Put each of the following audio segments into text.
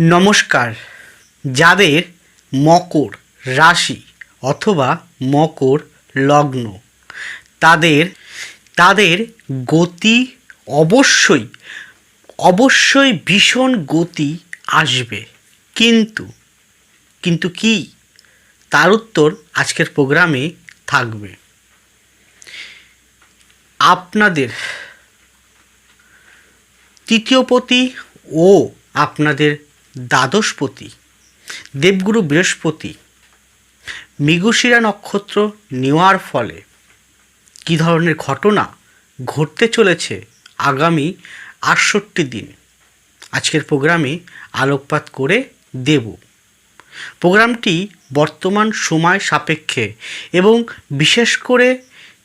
নমস্কার। যাদের মকর রাশি অথবা মকর লগ্ন, তাদের তাদের গতি অবশ্যই অবশ্যই ভীষণ গতি আসবে। কিন্তু কিন্তু কি? তার উত্তর আজকের প্রোগ্রামে থাকবে। আপনাদের তৃতীয়পতি ও আপনাদের দ্বাদশপতি, দেবগুরু বৃহস্পতি, মৃগশিরা নক্ষত্র নেওয়ার ফলে কী ধরনের ঘটনা ঘটতে চলেছে আগামী আটষট্টি দিন? আজকের প্রোগ্রামে আলোকপাত করে দেব। প্রোগ্রামটি বর্তমান সময় সাপেক্ষে এবং বিশেষ করে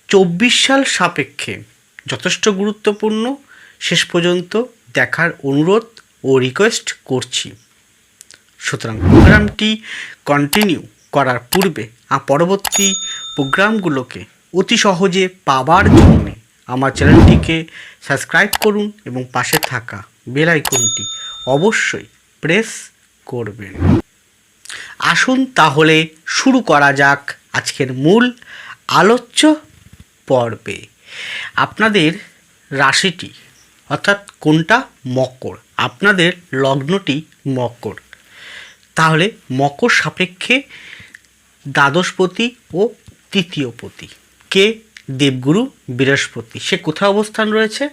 চব্বিশ সাল সাপেক্ষে যথেষ্ট গুরুত্বপূর্ণ। শেষ পর্যন্ত দেখার অনুরোধ ও রিকোয়েস্ট করছি। সুতরাং প্রোগ্রামটি কন্টিনিউ করার পূর্বে পরবর্তী প্রোগ্রামগুলোকে অতি সহজে পাবার জন্য আমার চ্যানেলটিকে সাবস্ক্রাইব করুন এবং পাশে থাকা বেল আইকনটি অবশ্যই প্রেস করবেন। আসুন তাহলে শুরু করা যাক আজকের মূল আলোচ্য পর্বে। আপনাদের রাশিটি অর্থাৎ কোনটা মকর? আপনাদের লগ্নটি মকর। তাহলে মকর সাপেক্ষে দ্বাদশপতি ও তৃতীয়পতি কে? দেবগুরু বৃহস্পতি। সে কোথায় অবস্থান রয়েছে?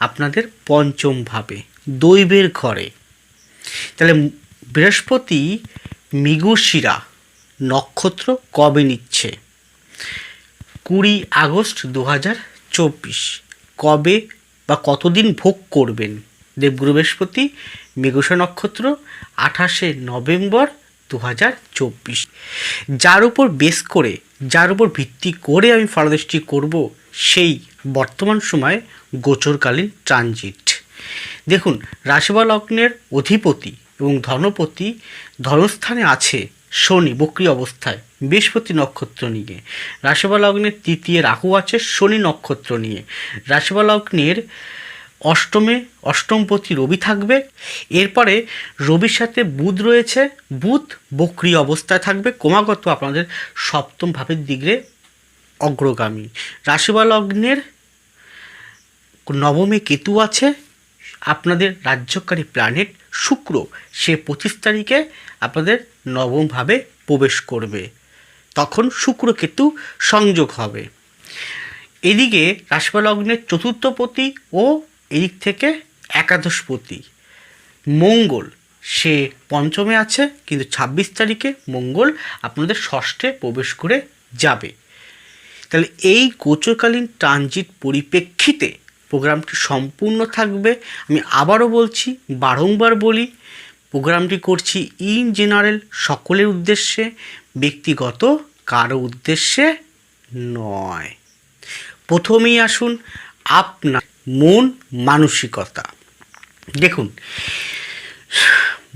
আপনাদের পঞ্চম ভাবে, দৈবের ঘরে। তাহলে বৃহস্পতি মৃগশিরা, নক্ষত্র কবে নিচ্ছে? কুড়ি আগস্ট দু হাজার চব্বিশ। কবে বা কতদিন ভোগ করবেন? দেবগুরু বৃহস্পতি মৃগশা নক্ষত্র, আঠাশে নভেম্বর দু হাজার চব্বিশ। যার উপর বেস করে, যার উপর ভিত্তি করে আমি ফলদৃষ্টি করব সেই বর্তমান সময়ে গোচরকালীন ট্রানজিট দেখুন রাশি বা লগ্নের অধিপতি এবং ধনপতি ধনস্থানে আছে শনি বক্রি অবস্থায়, বৃহস্পতি নক্ষত্র নিয়ে। রাশিবা লগ্নের তৃতীয় রাহু আছে শনি নক্ষত্র নিয়ে। রাশিবা লগ্নের অষ্টমে অষ্টমপতি রবি থাকবে। এরপরে রবির সাথে বুধ রয়েছে। বুধ বক্রি অবস্থায় থাকবে। ক্রমাগত আপনাদের সপ্তম ভাবের দিকে অগ্রগামী। রাশিবা লগ্নের নবমে কেতু আছে। আপনাদের রাজ্যকারী প্ল্যানেট শুক্র, সে পঁচিশ তারিখে আপনাদের নবমভাবে প্রবেশ করবে। তখন শুক্র কেতু সংযোগ হবে। এদিকে রাশিফল লগ্নের চতুর্থপতি ও এদিক থেকে একাদশপতি মঙ্গল, সে পঞ্চমে আছে, কিন্তু ছাব্বিশ তারিখে মঙ্গল আপনাদের ষষ্ঠে প্রবেশ করে যাবে। তাহলে এই গোচরকালীন ট্রানজিট পরিপ্রেক্ষিতে প্রোগ্রামটি সম্পূর্ণ থাকবে। আমি আবারও বলছি, বারংবার বলি, প্রোগ্রামটি করছি ইন জেনারেল সকলের উদ্দেশ্যে, ব্যক্তিগত কারও উদ্দেশ্যে নয়। প্রথমেই আসুন আপনার মন মানসিকতা। দেখুন,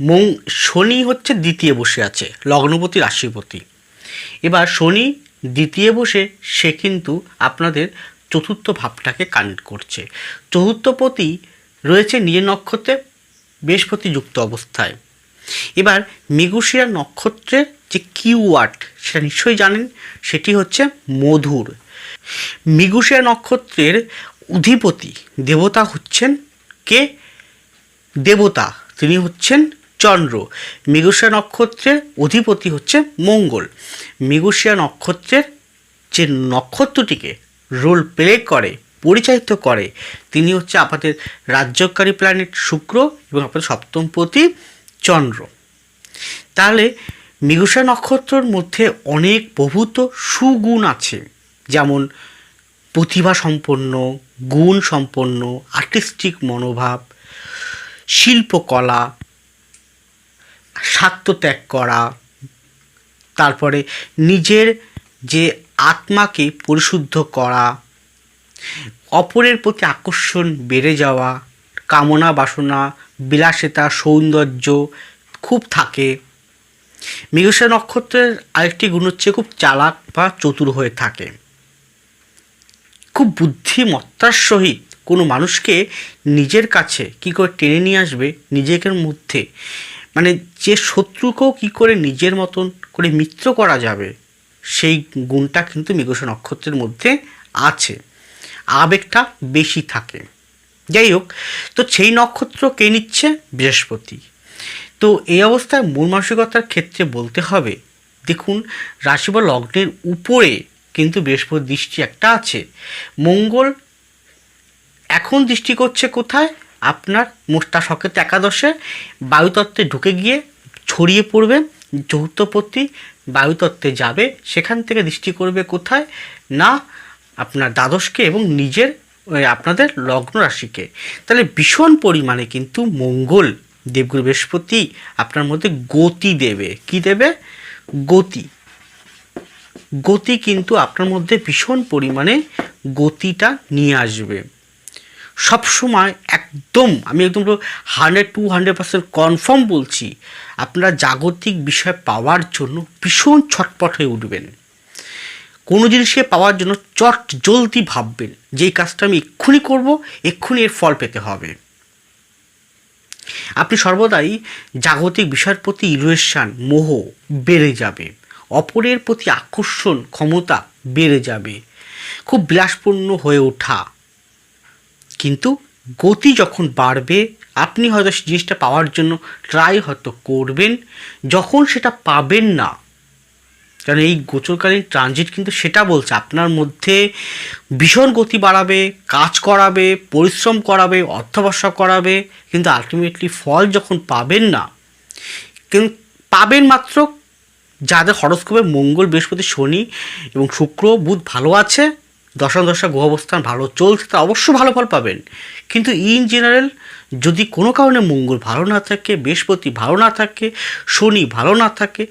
মং, শনি হচ্ছে দ্বিতীয় বসে আছে লগ্নপতি রাশিপতি এবার শনি দ্বিতীয় বসে, সে কিন্তু আপনাদের চতুর্থ ভাবটাকে কানেক্ট করছে। চতুর্থপতি রয়েছে নিজের নক্ষত্রে, বৃহস্পতি যুক্ত অবস্থায়। এবার মেগুশিয়া নক্ষত্রের যে কিওয়ার্ড সেটা নিশ্চয়ই জানেন, সেটি হচ্ছে মধুর। মিগুশিয়া নক্ষত্রের অধিপতি দেবতা হচ্ছেন কে? দেবতা, তিনি হচ্ছেন চন্দ্র। মৃগশিয়া নক্ষত্রের অধিপতি হচ্ছে মঙ্গল। মৃগশিয়া নক্ষত্রের যে নক্ষত্রটিকে রোল প্লে করে, পরিচালিত করে, তিনি হচ্ছে আপনাদের রাজ্যকারী প্ল্যানেট শুক্র এবং আপনাদের সপ্তমপতি চন্দ্র। তাহলে মৃগশা নক্ষত্রর মধ্যে অনেক প্রভূত সুগুণ আছে। যেমন প্রতিভা সম্পন্ন, গুণ সম্পন্ন আর্টিস্টিক মনোভাব শিল্পকলা স্বার্থত্যাগ করা, তারপরে নিজের যে আত্মাকে পরিশুদ্ধ করা, অপরের প্রতি আকর্ষণ বেড়ে যাওয়া, কামনা বাসনা, বিলাসিতা, সৌন্দর্য খুব থাকে। মৃগশা নক্ষত্রের আরেকটি গুণ হচ্ছে খুব চালাক বা চতুর হয়ে থাকে। খুব বুদ্ধিমত্তার সহিত কোনো মানুষকে নিজের কাছে কি করে টেনে নিয়ে আসবে নিজেকে মধ্যে? মানে যে শত্রুকেও কী করে নিজের মতন করে মিত্র করা যাবে, সেই গুণটা কিন্তু মৃগশ নক্ষত্রের মধ্যে আছে। আবেগটা বেশি থাকে। যাই হোক, তো সেই নক্ষত্র কে নিচ্ছে? বৃহস্পতি। তো এই অবস্থায় মন মানসিকতার ক্ষেত্রে বলতে হবে, দেখুন রাশি বা লগ্নের উপরে কিন্তু বৃহস্পতি দৃষ্টি একটা আছে। মঙ্গল এখন দৃষ্টি করছে কোথায়? আপনার মোস্তা সকেত একাদশে বায়ুতত্ত্বে ঢুকে গিয়ে ছড়িয়ে পড়বে যৌথপতি বায়ুতত্ত্বে যাবে, সেখান থেকে দৃষ্টি করবে কোথায়? না, আপনার দ্বাদশকে এবং নিজের আপনাদের লগ্ন রাশিকে। তাহলে ভীষণ পরিমাণে কিন্তু মঙ্গল দেবগুরু বৃহস্পতি আপনার মধ্যে গতি দেবে। কি দেবে? গতি। গতি কিন্তু আপনার মধ্যে ভীষণ পরিমাণে গতিটা নিয়ে আসবে। সবসময় একদম, আমি একদম hundred, two hundred percent confirm বলছি, আপনারা জাগতিক বিষয় পাওয়ার জন্য ভীষণ ছটপট হয়ে উঠবেন। কোনো জিনিসকে পাওয়ার জন্য চট জলদি ভাববেন যে কাজটা আমি এক্ষুনি করব, এক্ষুনি এর ফল পেতে হবে। আপনি সর্বদাই জাগতিক বিষয়ের প্রতি ইলুয়েশন মোহ বেড়ে যাবে। অপরের প্রতি আকর্ষণ, ক্ষমতা বেড়ে যাবে। খুব বিলাসপূর্ণ হয়ে ওঠা। কিন্তু গতি যখন বাড়বে, আপনি হয়তো সেই জিনিসটা পাওয়ার জন্য ট্রাই হয়তো করবেন। যখন সেটা পাবেন না, কারণ এই গোচরকালীন ট্রানজিট কিন্তু সেটা বলছে, আপনার মধ্যে ভীষণ গতি বাড়াবে, কাজ করাবে, পরিশ্রম করাবে অর্থবর্ষা করাবে, কিন্তু আলটিমেটলি ফল যখন পাবেন না, কিন্তু পাবেন মাত্র যাদের হরস্কোপে মঙ্গল বৃহস্পতি শনি এবং শুক্র বুধ ভালো আছে, দশম দশা গ্রহ অবস্থান ভালো চলছে, তা অবশ্য ভালো ফল পাবেন। কিন্তু ইন জেনারেল যদি কোনো কারণে মঙ্গল ভালো না থাকে, বৃহস্পতি ভালো না থাকে, শনি ভালো না থাকে,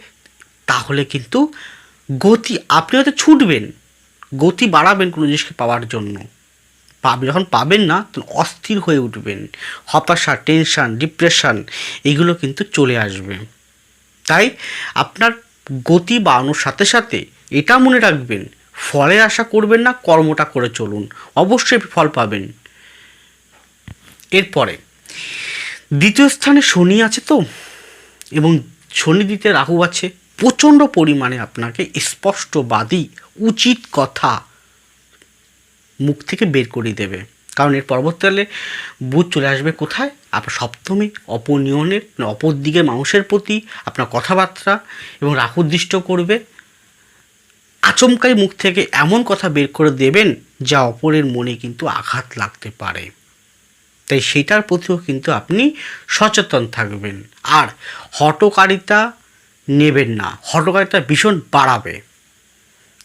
তাহলে কিন্তু গতি আপনি হয়তো ছুটবেন, গতি বাড়াবেন কোনো জিনিসকে পাওয়ার জন্য। পাবে যখন পাবেন না, তখন অস্থির হয়ে উঠবেন। হতাশা টেনশান ডিপ্রেশন এগুলো কিন্তু চলে আসবে। তাই আপনার গতি বাড়ানোর সাথে সাথে এটা মনে রাখবেন, ফলের আশা করবেন না, কর্মটা করে চলুন। অবশ্যই ফল পাবেন। এরপরে, দ্বিতীয় স্থানে শনি আছে তো, এবং শনি দিতে রাহু আছে। প্রচণ্ড পরিমাণে আপনাকে স্পষ্টবাদী, উচিত কথা মুখ থেকে বের করে দেবে। কারণ এর পরবর্তীকালে বুধ চলে আসবে কোথায়? আপনার সপ্তমে, অপনিয়নের মানে অপর দিকের মানুষের প্রতি আপনার কথাবার্তা এবং রাহু দৃষ্ট করবে। আচমকাই মুখ থেকে এমন কথা বের করে দেবেন যা অপরের মনে কিন্তু আঘাত লাগতে পারে। তাই সেটার প্রতিও কিন্তু আপনি সচেতন থাকবেন। আর হটকারিতা নেবেন না। হটকারিতা ভীষণ বাড়াবে।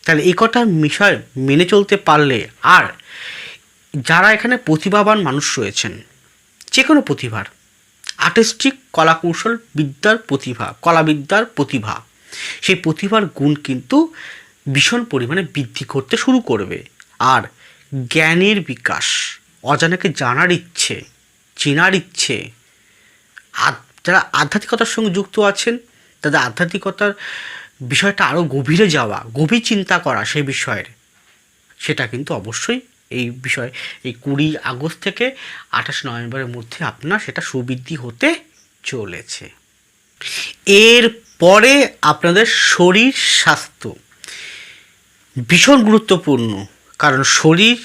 তাহলে এই কটা বিষয় মেনে চলতে পারলে আর যারা এখানে প্রতিভাবান মানুষ রয়েছেন যে কোনো প্রতিভার, আর্টিস্টিক কলাকৌশল বিদ্যার প্রতিভা, কলাবিদ্যার প্রতিভা, সেই প্রতিভার গুণ কিন্তু ভীষণ পরিমাণে বৃদ্ধি করতে শুরু করবে। আর জ্ঞানের বিকাশ, অজানাকে জানার ইচ্ছে, চেনার ইচ্ছে যারা আধ্যাত্মিকতার সঙ্গে যুক্ত আছেন, তাদের আধ্যাত্মিকতার বিষয়টা আরও গভীরে যাওয়া, গভীর চিন্তা করা সেই বিষয়ের, সেটা কিন্তু অবশ্যই এই বিষয়। এই কুড়ি আগস্ট থেকে আঠাশ নভেম্বরের মধ্যে আপনার সেটা সুবৃদ্ধি হতে চলেছে। এর পরে আপনাদের শরীর স্বাস্থ্য ভীষণ গুরুত্বপূর্ণ। কারণ শরীর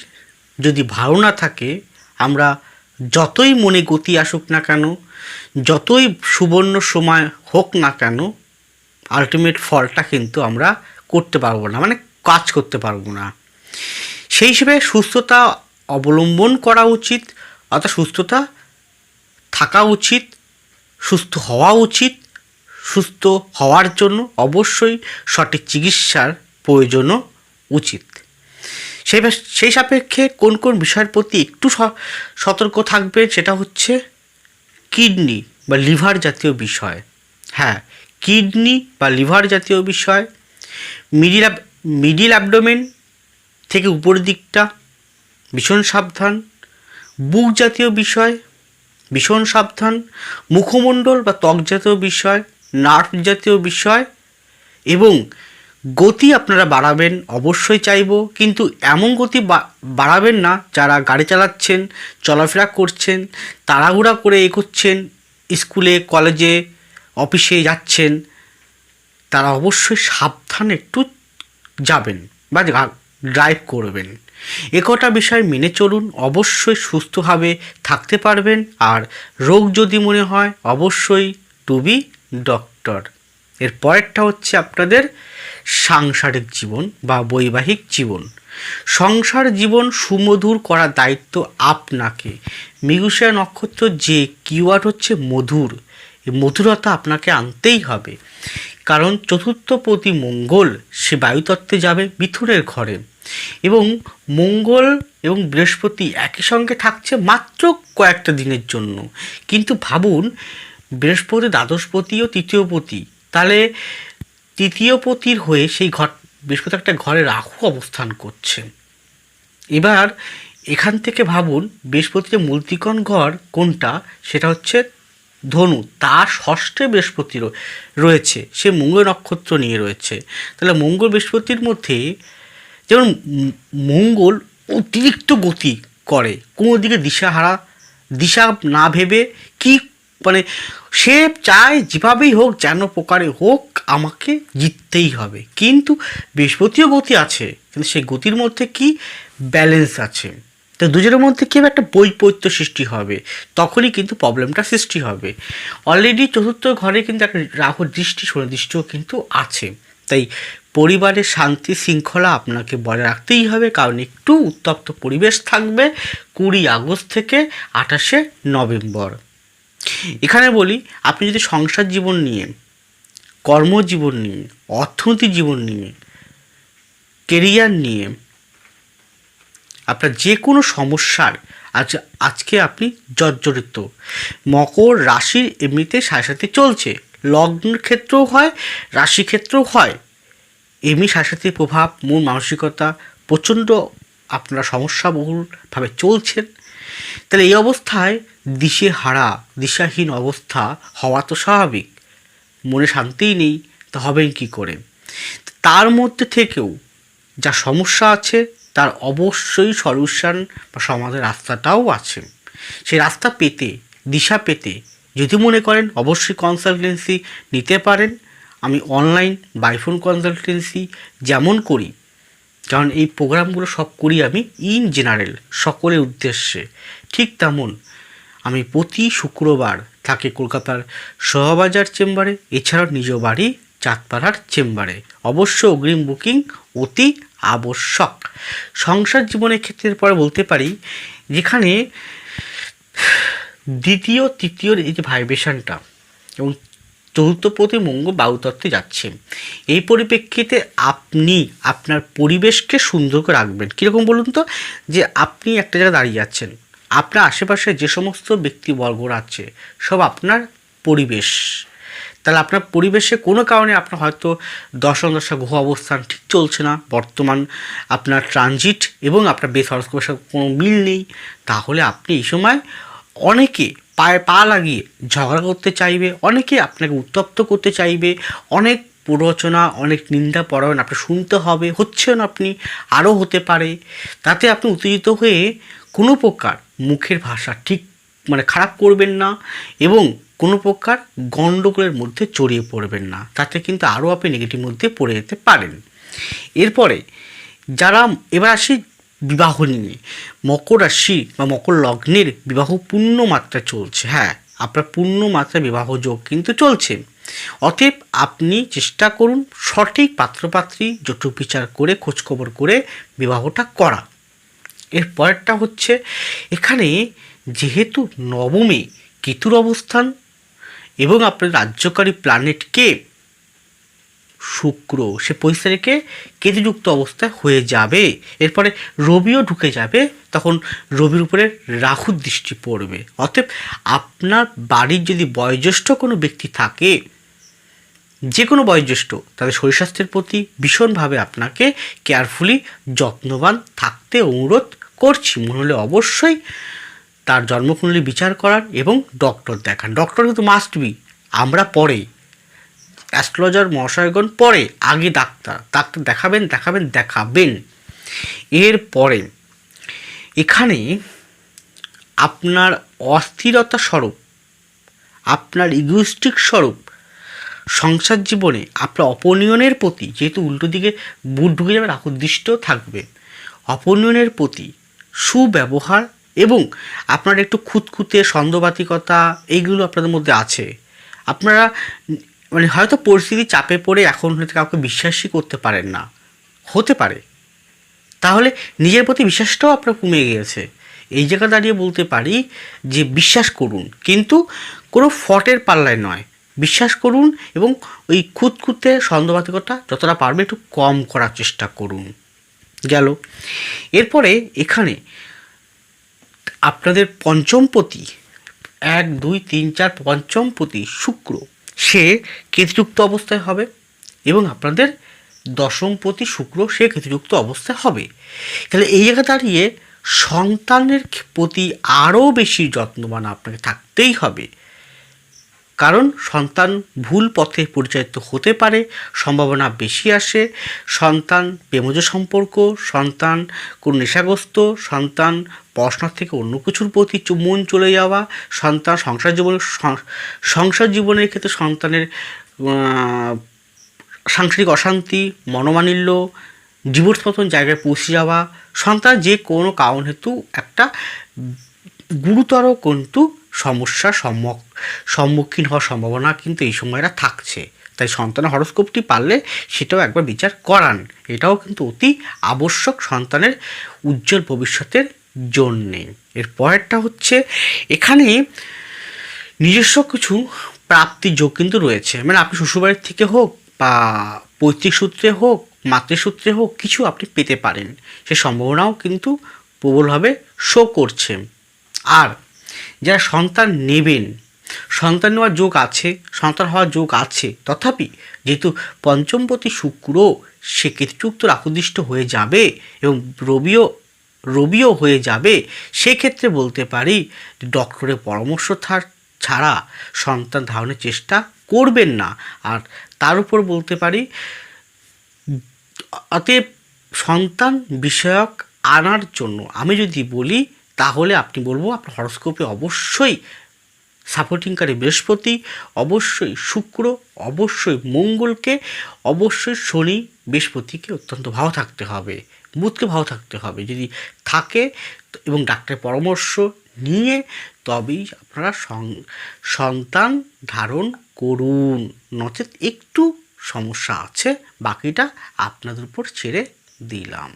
যদি ভালো না থাকে, আমরা যতই মনে গতি আসুক না কেন, যতই সুবর্ণ সময় হোক না কেন আলটিমেট ফলটা কিন্তু আমরা করতে পারব না মানে কাজ করতে পারব না। সেই হিসেবে সুস্থতা অবলম্বন করা উচিত, অর্থাৎ সুস্থতা থাকা উচিত, সুস্থ হওয়া উচিত, সুস্থ হওয়ার জন্য অবশ্যই সঠিক চিকিৎসার প্রয়োজনও উচিত। সেই সেই সাপেক্ষে কোন কোন বিষয়ের প্রতি একটু সতর্ক থাকবে সেটা হচ্ছে কিডনি বা লিভার জাতীয় বিষয়। হ্যাঁ কিডনি বা লিভার জাতীয় বিষয়, মিডিল মিডিল অ্যাবডোমেন থেকে উপরের দিকটা, ভীষণ সাবধান। বুক জাতীয় বিষয়, ভীষণ সাবধান। মুখমণ্ডল বা ত্বক জাতীয় বিষয়, নার্ভ জাতীয় বিষয় এবং গতি আপনারা বাড়াবেন, অবশ্যই চাইব। কিন্তু এমন গতি বাড়াবেন না, যারা গাড়ি চালাচ্ছেন, চলাফেরা করছেন, তাড়াহুড়া করে এগোচ্ছেন, স্কুলে, কলেজে, অফিসে যাচ্ছেন, তারা অবশ্যই সাবধানে একটু যাবেন। বা ড্রাইভ করবেন। একটা বিষয় মেনে চলুন, অবশ্যই সুস্থভাবে থাকতে পারবেন, আর রোগ যদি মনে হয়, অবশ্যই টু বি ডক্টর এর পরেরটা হচ্ছে আপনাদের সাংসারিক জীবন বা বৈবাহিক জীবন। সংসার জীবন সুমধুর করার দায়িত্ব আপনাকে। মৃগুষা নক্ষত্র যে কিওয়ার্ড হচ্ছে মধুর। মধুরতা আপনাকে আনতেই হবে। কারণ চতুর্থ প্রতি মঙ্গল সে বায়ুতত্ত্বে যাবে, মিথুনের ঘরে। এবং মঙ্গল এবং বৃহস্পতি একই সঙ্গে থাকছে মাত্র কয়েকটা দিনের জন্য। কিন্তু ভাবুন, বৃহস্পতি দ্বাদশপতি ও তৃতীয়পতি, তাহলে তৃতীয়পতির হয়ে সেই ঘর, বৃহস্পতি একটা ঘরে রাহু অবস্থান করছে। এবার এখান থেকে ভাবুন, বৃহস্পতির মূলতিকন ঘর কোনটা? সেটা হচ্ছে ধনু তার ষষ্ঠে বৃহস্পতি রয়েছে, সে মঙ্গল নক্ষত্র নিয়ে রয়েছে। তাহলে মঙ্গল বৃহস্পতির মধ্যে যেমন মঙ্গল অতিরিক্ত গতি করে, কোনো দিকে দিশাহারা, দিশা না ভেবে কি মানে সে চায় যেভাবেই হোক, যেন প্রকারে হোক, আমাকে জিততেই হবে। কিন্তু বৃহস্পতিও গতি আছে, কিন্তু সেই গতির মধ্যে কি ব্যালেন্স আছে? তো দুজনের মধ্যে কি একটা বৈপত্য সৃষ্টি হবে? তখনই কিন্তু প্রবলেমটা সৃষ্টি হবে। অলরেডি চতুর্থ ঘরে কিন্তু একটা রাহুর দৃষ্টি সুনির্দিষ্টও কিন্তু আছে। তাই পরিবারের শান্তি শৃঙ্খলা আপনাকে বজায় রাখতেই হবে, কারণ একটু উত্তপ্ত পরিবেশ থাকবে কুড়ি আগস্ট থেকে আঠাশে নভেম্বর। এখানে বলি, আপনি যদি সংসার জীবন নিয়ে, কর্মজীবন নিয়ে অর্থনৈতিক জীবন নিয়ে কেরিয়ার নিয়ে, আপনার যে কোনো সমস্যার আজ, আজকে আপনি জর্জরিত। মকর রাশির এমনিতে সাথে সাথে চলছে। লগ্ন ক্ষেত্রেও হয় রাশি ক্ষেত্রেও হয়। এমনি সাথে প্রভাব, মূল মানসিকতা প্রচণ্ড আপনারা সমস্যাবহুলভাবে চলছেন। তাহলে এই অবস্থায় দিশে হারা দিশাহীন অবস্থা হওয়া তো স্বাভাবিক। মনে শান্তিই নেই, তা হবেন কি করে? তার মধ্যে থেকেও যা সমস্যা আছে, তার অবশ্যই সলিউশন বা সমাধানের রাস্তাটাও আছে। সেই রাস্তা পেতে, দিশা পেতে যদি মনে করেন, অবশ্যই কনসালটেন্সি নিতে পারেন। আমি অনলাইন বাইফোন কনসালটেন্সি যেমন করি, কারণ এই প্রোগ্রামগুলো সব করি আমি ইন জেনারেল সকলের উদ্দেশ্যে, ঠিক তেমন আমি প্রতি শুক্রবার থাকি কলকাতার শোভাবাজার চেম্বারে এছাড়াও নিজ বাড়ি চাঁদপাড়ার চেম্বারে অবশ্য অগ্রিম বুকিং অতি আবশ্যক। সংসার জীবনের ক্ষেত্রের পরে বলতে পারি, যেখানে দ্বিতীয়, তৃতীয় এই যে ভাইব্রেশনটা এবং চতুর্থ প্রতি মঙ্গল বায়ুতত্ত্বে যাচ্ছে। এই পরিপ্রেক্ষিতে আপনি আপনার পরিবেশকে সুন্দর করে রাখবেন। কীরকম বলুন তো? যে আপনি একটা জায়গায় দাঁড়িয়ে আছেন। আপনার আশেপাশে যে সমস্ত ব্যক্তিবর্গরা আছে, সব আপনার পরিবেশ। তাহলে আপনার পরিবেশে কোনো কারণে আপনার হয়তো দশম দশা, গ্রহ অবস্থান ঠিক চলছে না, বর্তমান আপনার ট্রানজিট এবং আপনার হরস্কোপের সাথে কোনো মিল নেই, তাহলে আপনি এই সময় অনেকে পায়ে পা লাগিয়ে ঝগড়া করতে চাইবে, অনেকে আপনাকে উত্তপ্ত করতে চাইবে, অনেক প্ররোচনা, অনেক নিন্দা পরায়ণ আপনি শুনতে হবে, হচ্ছেন আপনি আরও হতে পারে। তাতে আপনি উত্তেজিত হয়ে কোনো প্রকার মুখের ভাষা ঠিক মানে খারাপ করবেন না এবং কোনো প্রকার গণ্ডগোলের মধ্যে জড়িয়ে পড়বেন না। তাতে কিন্তু আরও আপনি নেগেটিভ মধ্যে পড়ে যেতে পারেন। এরপরে যারা এবার আসি বিবাহ নিয়ে। মকর রাশি বা মকর লগ্নের বিবাহ পূর্ণ মাত্রা চলছে। হ্যাঁ আপনার পূর্ণ মাত্রা বিবাহ যোগ কিন্তু চলছে। অতএব আপনি চেষ্টা করুন সঠিক পাত্রপাত্রী জটুক বিচার করে, খোঁজখবর করে বিবাহটা করা। এর পরেরটা হচ্ছে, এখানে যেহেতু নবমে কেতুর অবস্থান এবং আপনার রাজ্যকারী প্ল্যানেট প্ল্যানেটকে শুক্র। সে পঁচিশ তারিখে কেতুযুক্ত অবস্থায় হয়ে যাবে। এরপরে রবিও ঢুকে যাবে। তখন রবির উপরে রাহুর দৃষ্টি পড়বে। অতএব আপনার বাড়ির যদি বয়োজ্যেষ্ঠ কোনো ব্যক্তি থাকে যে কোনো বয়োজ্যেষ্ঠ, তাদের শরীর স্বাস্থ্যের প্রতি ভীষণভাবে আপনাকে কেয়ারফুলি যত্নবান থাকতে অনুরোধ করছি। মনে হলে অবশ্যই তার জন্মকুণ্ডলী বিচার করার এবং ডক্টর দেখান। ডক্টর কিন্তু মাস্ট বি আমরা পরে অ্যাস্ট্রোলজার মহাশয়গণ পরে, আগে ডাক্তার ডাক্তার দেখাবেন দেখাবেন দেখাবেন। এরপরে এখানে আপনার অস্থিরতা স্বরূপ, আপনার ইগোস্টিক স্বরূপ, সংসার জীবনে আপনার অপনিয়নের প্রতি, যেহেতু উল্টো দিকে বুট ঢুকে যাবে রাহু দৃষ্ট থাকবে। অপনিয়নের প্রতি সুব্যবহার এবং আপনার একটু খুঁতখুঁতে সন্দেহবাতিকতা এইগুলো আপনাদের মধ্যে আছে। আপনারা মানে হয়তো পরিস্থিতি চাপে পড়ে এখন হয়তো কাউকে বিশ্বাসই করতে পারেন না। হতে পারে। তাহলে নিজের প্রতি বিশ্বাসটাও আপনার কমে গিয়েছে। এই জায়গা দাঁড়িয়ে বলতে পারি যে বিশ্বাস করুন। কিন্তু কোনো ফটের পাল্লায় নয়। বিশ্বাস করুন এবং ওই খুঁতখুঁতে সন্দেহবাতিকতা যতটা পারবে একটু কম করার চেষ্টা করুন। গেল। এরপরে এখানে আপনাদের পঞ্চমপতি, এক, দুই, তিন, চার, পঞ্চমপতি, শুক্র। সে কেতুযুক্ত অবস্থায় হবে এবং আপনাদের দশম প্রতি শুক্র সে কেতুযুক্ত অবস্থায় হবে। তাহলে এই জায়গা দাঁড়িয়ে সন্তানের প্রতি আরও বেশি যত্নবান আপনাকে থাকতেই হবে। কারণ সন্তান ভুল পথে পরিচালিত হতে পারে, সম্ভাবনা বেশি আসে। সন্তান প্রেমজ সম্পর্ক, সন্তান কোন নেশাগ্রস্ত, সন্তান পড়াশোনার থেকে অন্য কিছুর প্রতি মন চলে যাওয়া, সন্তান সংসার জীবনে সংসার জীবনের ক্ষেত্রে সন্তানের সাংসারিক অশান্তি মনোমানিল্য ডিভোর্স মতন জায়গায় পৌঁছে যাওয়া, সন্তান যে কোনো কারণ হেতু একটা গুরুতর কিন্তু সমস্যা সম্মুখ, সম্মুখীন হওয়ার সম্ভাবনা কিন্তু এই সময়টা থাকছে। তাই সন্তানের হরস্কোপটি পারলে সেটাও একবার বিচার করান। এটাও কিন্তু অতি আবশ্যক সন্তানের উজ্জ্বল ভবিষ্যতের জন্যে। এর পরেরটা হচ্ছে, এখানে নিজস্ব কিছু প্রাপ্তির যোগ কিন্তু রয়েছে। মানে আপনি শ্বশুরবাড়ির থেকে হোক বা পৈতৃক সূত্রে হোক, মাতৃসূত্রে হোক, কিছু আপনি পেতে পারেন। সে সম্ভাবনাও কিন্তু প্রবলভাবে শো করছে। আর যারা সন্তান নেবেন, সন্তান নেওয়ার যোগ আছে, সন্তান হওয়ার যোগ আছে, তথাপি যেহেতু পঞ্চমপতি শুক্র সে কেতুযুক্ত রাহুদিষ্ট হয়ে যাবে এবং রবিও রবিও হয়ে যাবে, সেক্ষেত্রে বলতে পারি ডক্টরের পরামর্শ থার, ছাড়া সন্তান ধারণের চেষ্টা করবেন না। আর তার উপর বলতে পারি, অতএব সন্তান বিষয়ক আনার জন্য আমি যদি বলি তাহলে আপনি বলব আপনার হরস্কোপে অবশ্যই সাপোর্টিংকারী বৃহস্পতি, অবশ্যই শুক্র, অবশ্যই মঙ্গলকে, অবশ্যই শনি, বৃহস্পতিকে অত্যন্ত ভালো থাকতে হবে, বুধকে ভালো থাকতে হবে। যদি থাকে এবং ডাক্তারের পরামর্শ নিয়ে তবেই আপনারা সন্তান ধারণ করুন। নচেত একটু সমস্যা আছে, বাকিটা আপনাদের উপর ছেড়ে দিলাম।